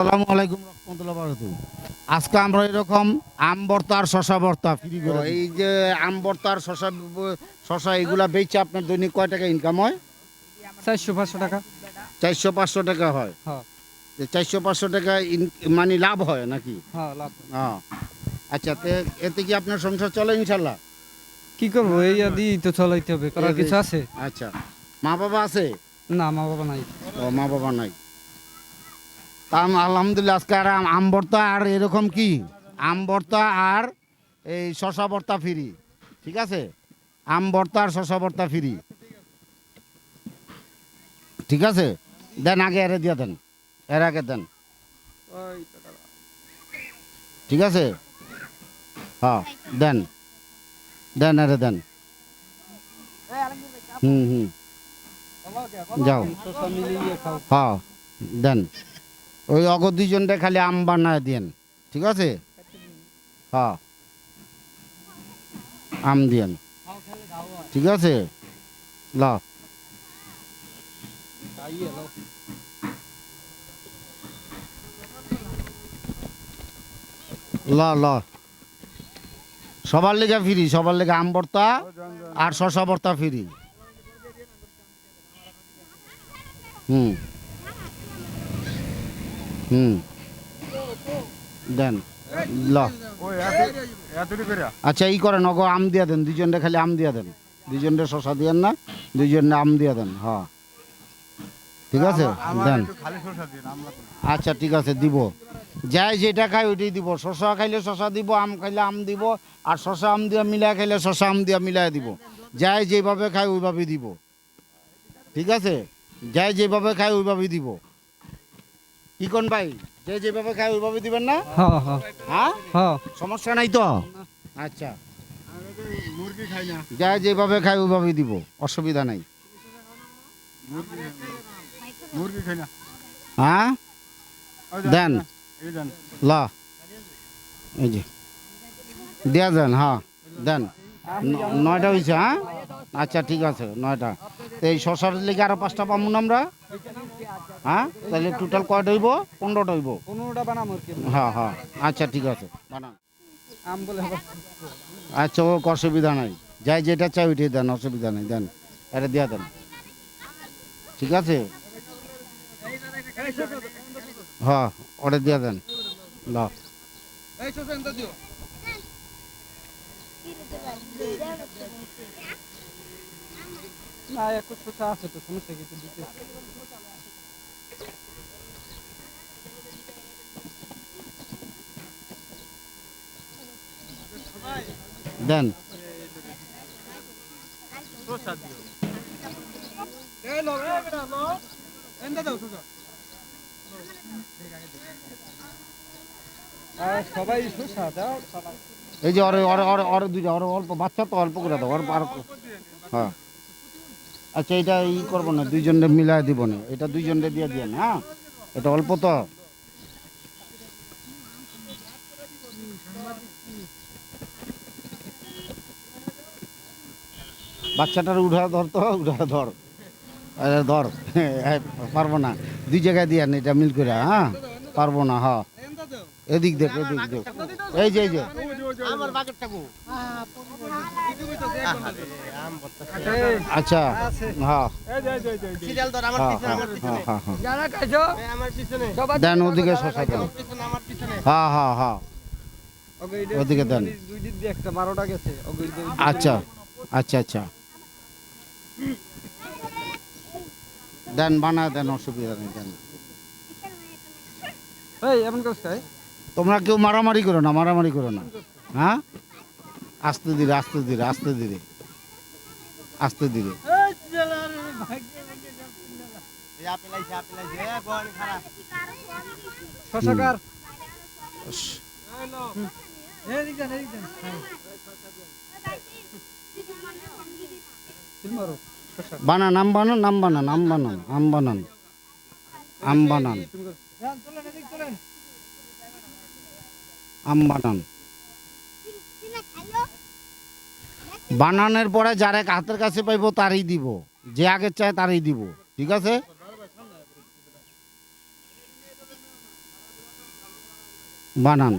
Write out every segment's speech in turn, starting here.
আসসালামু আলাইকুম রহমতুল্লাহ বারকাতু আজকে আমরা এরকম আম ভর্তা আর শশা ভর্তা ফ্রি করে এই যে আম ভর্তা আর শশা শশা এগুলা বেচে আপনার দৈনিক কয় টাকা ইনকাম হয়? চারশো পাঁচশো টাকা। চারশো পাঁচশো টাকা হয়? হ্যাঁ চারশো পাঁচশো টাকা মানে লাভ হয় নাকি? হ্যাঁ। হ্যাঁ আচ্ছা এতে কি আপনার সংসার চলে ইনশাল্লাহ কি করব এই দিয়েই তো চলাইতে হবে করার কিছু আছে? আচ্ছা। মা বাবা আছে? না মা বাবা নাই। ও মা বাবা নাই। আলহামদুলিল্লাহ, আজকে আর আম- ভর্তা আর এরকম কি? আম ভর্তা আর এই শশা ভর্তা ফ্রি, ঠিক আছে? আম ভর্তা আর শশা ভর্তা ফ্রি, ঠিক আছে? দেন আগে এরে দিয়ে দেন, এর আগে দেন, ঠিক আছে? হ্যাঁ দেন দেন এরে দেন, হুম হুম, যাও হ্যাঁ দেন। ওই অগ দুইজনটা খালি আম বানায় দিয়েন ঠিক আছে? হ্যাঁ। আম দিয়েন ঠিক আছে? ল। ল ল। সবার লেগে ফ্রি, সবার লেগে আম ভর্তা আর শশা ভর্তা ফ্রি। হুম। হুম। দেন ল। আচ্ছা ই করেন অগো আম দিয়া দেন দুইজনটা খালি আম দিয়া দেন। দুইজনটা শশা দিয়েন না দুইজনে আম দিয়া দেন হ্যাঁ ঠিক আছে? দেন। আচ্ছা ঠিক আছে দিব। যাই যেটা খাই ওইটাই দিব। শশা খাইলে শশা দিব আম খাইলে আম দিব আর শশা আম দিয়া মিলাই খাইলে শশা আম দিয়া মিলাই দিব। যাই যেভাবে খাই ওইভাবেই দিব। ঠিক আছে? যাই যেভাবে খাই ওইভাবেই দিব। কি কোন ভাই যে যেভাবে খাই ওইভাবে দিবেন না? হ্যাঁ? সমস্যা নাই তো? আচ্ছা। যা যেভাবে খাই ওইভাবেই দিব অসুবিধা নাই। হ্যাঁ? দেন। ল। এই যে। দিয়া দেন হ্যাঁ দেন। নয়টা হয়েছে হ্যাঁ? আচ্ছা ঠিক আছে নয়টা। তো এই শশার লেগে আরও পাঁচটা পাবো না আমরা? হ্যাঁ? তাহলে টোটাল কয়টা হইব? পনেরোটা হইব। পনেরোটা বানাবো হ্যাঁ হ্যাঁ। আচ্ছা ঠিক আছে বানান আম বলে আচ্ছা ও অসুবিধা নাই। যাই যেটা চাই ওইটাই দেন অসুবিধা নেই দেন। এটা দিয়া দেন। ঠিক আছে? হ্যাঁ ওটা দিয়া দেন। ল। না একটু শসা আছে তো সমস্যা কিছু দিতে। দেন। সবাই শসা দাও সবাই। এই যে ওরে দুইটা ওরে অল্প বাচ্চা তো অল্প করে দাও আর হ্যাঁ। আচ্ছা এটা ই করব না দুইজনে মিলাই দিব না এটা দুইজনে দিয়ে দিয়ে হ্যাঁ? এটা অল্প তো। বাচ্চাটার উঠা ধর তো উঠা ধর। ধর এই, পারব না দুই জায়গায় দিয়ে এটা মিল করে হ্যাঁ? পারব না হ্যাঁ এদিক দেখ এদিক দেখ। এই যে এই যে। আচ্ছা। হ্যাঁ। হ্যাঁ, হ্যাঁ। যারা খাইছো সবাই দেন ওদিকে শশা দেন। হ্যাঁ হ্যাঁ হ্যাঁ। ওদিকে দেন। দুই দিক দিয়ে একটা বারোটা গেছে। ওই দুই দিক আচ্ছা আচ্ছা আচ্ছা। দেন বানায় দেন অসুবিধা নেই দেন। এই এমন করছ তোমরা কেউ মারামারি করো না মারামারি করো না। হ্যাঁ? আস্তে ধীরে আস্তে ধীরে আস্তে ধীরে। আস্তে ধীরে। বানান আম বানান আম বানান আম বানান আম বানান আম বানান। আম বানান বানানোর পরে যার হাতের কাছে পাইবো, তারই দিব। যে আগে চায় তারই দিব। ঠিক আছে? বানান।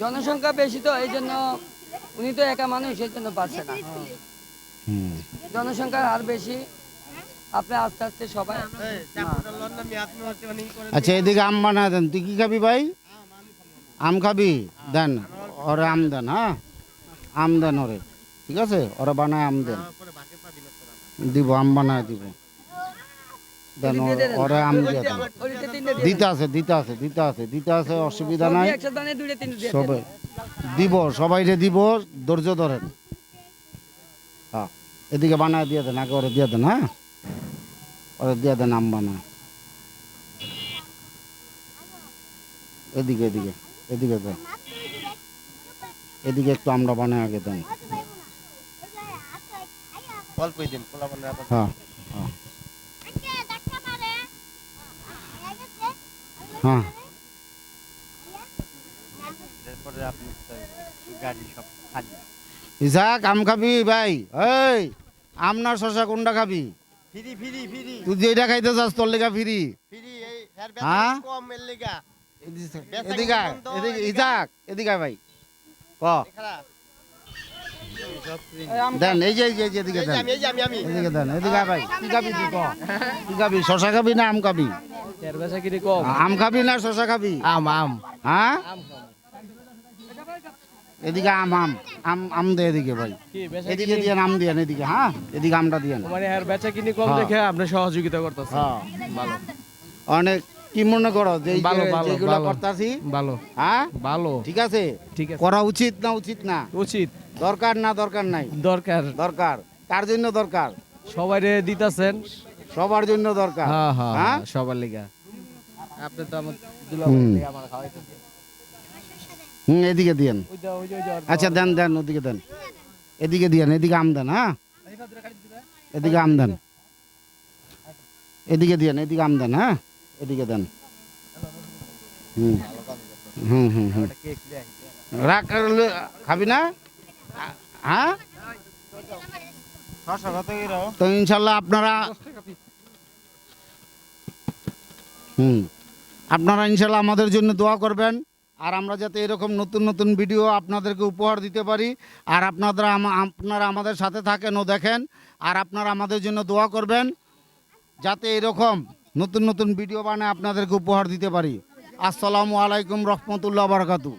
জনসংখ্যা বেশি তো এই জন্য উনি তো একা মানুষ এই জন্য পারছে না। জনসংখ্যার হার বেশি। আপনি আস্তে আস্তে সবাই আচ্ছা এদিকে আম বানায় দেন। তুই কি খাবি ভাই? আম খাবি? দেন। ওরে আম দেন হ্যাঁ? আম দেন ওরে। ঠিক আছে? ওরা বানায় আম দেন। দিব আম বানায় দিব। দেন। ওরে আম দিতে আছে দিতে আছে দিতে আছে দিতে আছে অসুবিধা নাই। সবাই দিব সবাইরে দিব ধৈর্য ধরেন। হ্যাঁ এদিকে বানায় দিয়ে দেন আগে ওরে দিয়ে দেন হ্যাঁ? ওরে দিয়ে দেন আম বানায়। এদিকে এদিকে এদিকে দেন। এদিকে একটু আমরা বানায় আগে দেন। আবার হ্যাঁ হ্যাঁ। হ্যাঁ। এরপরে আপনি তো গাড়ি সব খালি। ইসাক আম খাবি ভাই? এই আম না শশা কোনটা খাবি? ফিরি ফিরি ফিরি। তুই যেটা খাইতে চাস তোর লেখা ফিরি। ফিরি এই হ্যাঁ? কম এর লেগা। এদিকে এদিকে ইসাক এদিকে ভাই। ক? দেন এই যে এই যে এদিকে দেন। এদিকে দেন এদিকে ভাই কি খাবি তুই কি খাবি শশা খাবি না আম খাবি? আম খাবি না শশা খাবি? আম আম। হ্যাঁ? এদিকে আম আম আম আম দে এদিকে ভাই। এদিকে দিয়ে আম দিয়ে এদিকে হ্যাঁ? এদিকে আমটা দিয়ে মানে এর বেচা কিনি কম হ্যাঁ। দেখে আপনি সহযোগিতা করতেছেন। হ্যাঁ। ভালো। অনেক কি মনে করো যে ভালো, ভালো, ভালো। করতাছি? ভালো হ্যাঁ? ভালো। ঠিক আছে? ঠিক আছে। করা উচিত না উচিত না? উচিত। দরকার না দরকার নাই? দরকার। দরকার। কার জন্য দরকার? সবাইরে দিতাছেন। সবার জন্য দরকার। হ্যাঁ হ্যাঁ হ্যাঁ? হ্যাঁ, সবার লিগা। আপনি তো আমার হুম। দুলাভাই আমার খাওয়াইতেছেন। হুম এদিকে দিয়েন। আচ্ছা দেন দেন ওদিকে দেন। এদিকে দিয়েন এদিকে আম দেন হ্যাঁ। এদিকে আম দেন এদিকে দিয়েন এদিকে আম দেন হ্যাঁ? এদিকে দেন। খাবি না? হ্যাঁ? তো ইনশাল্লাহ আপনারা হুম। আপনারা ইনশাল্লাহ আমাদের জন্য দোয়া করবেন। আর আমরা যাতে এরকম নতুন নতুন ভিডিও আপনাদেরকে উপহার দিতে পারি। আর আপনারা আপনারা আমাদের সাথে থাকেন ও দেখেন। আর আপনারা আমাদের জন্য দোয়া করবেন। যাতে এরকম নতুন নতুন ভিডিও বানায় আপনাদেরকে উপহার দিতে পারি। আসসালামু আলাইকুম রহমতুল্লাহ বারকাতু